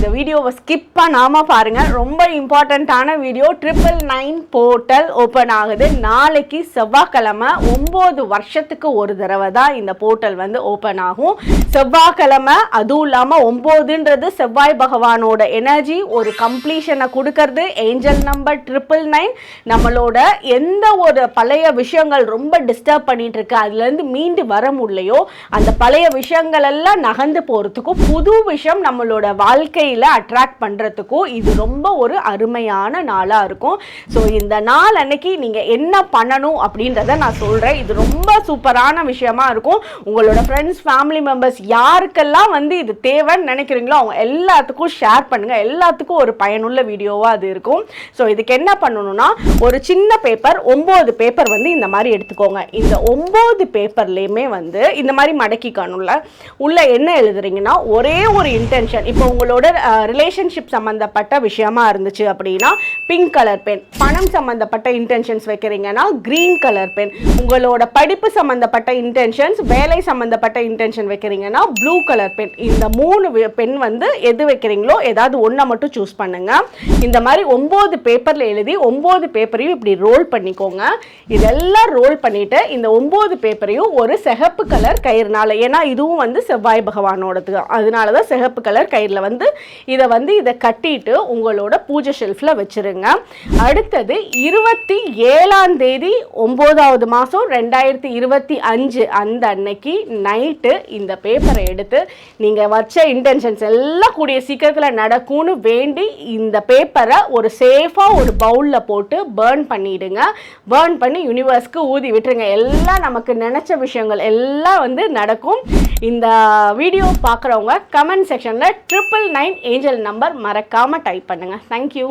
இந்த வீடியோவை ஸ்கிப் பண்ணாமல் பாருங்கள் ரொம்ப இம்பார்ட்டண்ட்டான video. Triple nine portal open ஆகுது. நாளைக்கு செவ்வாய்க்கிழமை ஒம்பது வருஷத்துக்கு ஒரு தடவை தான் இந்த போர்ட்டல் வந்து ஓப்பன் ஆகும். செவ்வாய்க்கிழமை அதுவும் இல்லாமல் ஒம்போதுன்றது செவ்வாய் பகவானோட எனர்ஜி ஒரு கம்ப்ளீஷனை கொடுக்கறது ஏஞ்சல் நம்பர் ட்ரிபிள் நைன் நம்மளோட எந்த ஒரு பழைய விஷயங்கள் ரொம்ப டிஸ்டர்ப் பண்ணிட்டு இருக்கு அதுலேருந்து மீண்டு வர முடியலையோ அந்த பழைய விஷயங்கள் எல்லாம் நகர்ந்து போகிறதுக்கும் புது விஷயம் நம்மளோட வாழ்க்கை வாழ்க்கையில் அட்ராக்ட் பண்ணுறதுக்கும் இது ரொம்ப ஒரு அருமையான நாளாக இருக்கும். ஸோ இந்த நாள் அன்னைக்கு நீங்கள் என்ன பண்ணணும் அப்படின்றத நான் சொல்கிறேன் இது ரொம்ப சூப்பரான விஷயமா இருக்கும். உங்களோட ஃப்ரெண்ட்ஸ் ஃபேமிலி மெம்பர்ஸ் யாருக்கெல்லாம் வந்து இது தேவைன்னு நினைக்கிறீங்களோ அவங்க எல்லாத்துக்கும் ஷேர் பண்ணுங்கள் எல்லாத்துக்கும் ஒரு பயனுள்ள வீடியோவாக அது இருக்கும். ஸோ இதுக்கு என்ன பண்ணணும்னா ஒரு சின்ன பேப்பர் ஒம்பது பேப்பர் வந்து இந்த மாதிரி எடுத்துக்கோங்க. இந்த ஒம்பது பேப்பர்லேயுமே வந்து இந்த மாதிரி மடக்கிக்கணும்ல உள்ள என்ன எழுதுறீங்கன்னா ஒரே ஒரு இன்டென்ஷன் இப்போ உங்களோட ரிலேஷன்ஷிப் சம்மந்தப்பட்ட விஷயமா இருந்துச்சு அப்படின்னா பிங்க் கலர் பென் பணம் சம்மந்தப்பட்ட இன்டென்ஷன்ஸ் வைக்கிறீங்கன்னா க்ரீன் கலர் பென் உங்களோட படிப்பு சம்மந்தப்பட்ட இன்டென்ஷன்ஸ் வேலை சம்மந்தப்பட்ட இன்டென்ஷன் வைக்கிறீங்கன்னா ப்ளூ கலர் பென் இந்த மூணு பென் வந்து எது வைக்கிறீங்களோ ஏதாவது ஒன்றை மட்டும் சூஸ் பண்ணுங்க. இந்த மாதிரி ஒம்பது பேப்பரில் எழுதி ஒம்பது பேப்பரையும் இப்படி ரோல் பண்ணிக்கோங்க. இதெல்லாம் ரோல் பண்ணிட்டு இந்த ஒம்பது பேப்பரையும் ஒரு சிகப்பு கலர் கயிறுனால ஏன்னா இதுவும் வந்து செவ்வாய் பகவானோடது. தான் அதனால தான் சிகப்பு கலர் கயிறில் வந்து இதை வந்து இதை கட்டிட்டு உங்களோட பூஜை ஷெல்ஃபில் வச்சிருங்க. அடுத்தது இருபத்தி ஏழாம் தேதி ஒம்போதாவது மாதம் ரெண்டாயிரத்தி இருபத்தி அஞ்சு அந்த அன்னைக்கு நைட்டு இந்த பேப்பரை எடுத்து நீங்கள் வச்ச இன்டென்ஷன்ஸ் எல்லாம் கூடிய சீக்கிரத்தில் நடக்கும்னு வேண்டி இந்த பேப்பரை ஒரு சேஃபாக ஒரு பவுலில் போட்டு பேர்ன் பண்ணிடுங்க. பேர்ன் பண்ணி யூனிவர்ஸ்க்கு ஊதி விட்டுருங்க. எல்லாம் நமக்கு நினச்ச விஷயங்கள் எல்லாம் வந்து நடக்கும். இந்த வீடியோ பார்க்குறவங்க கமெண்ட் செக்ஷனில் ட்ரிபிள் நைன் ஏஞ்சல் நம்பர் மறக்காமல் டைப் பண்ணுங்கள் தேங்க்யூ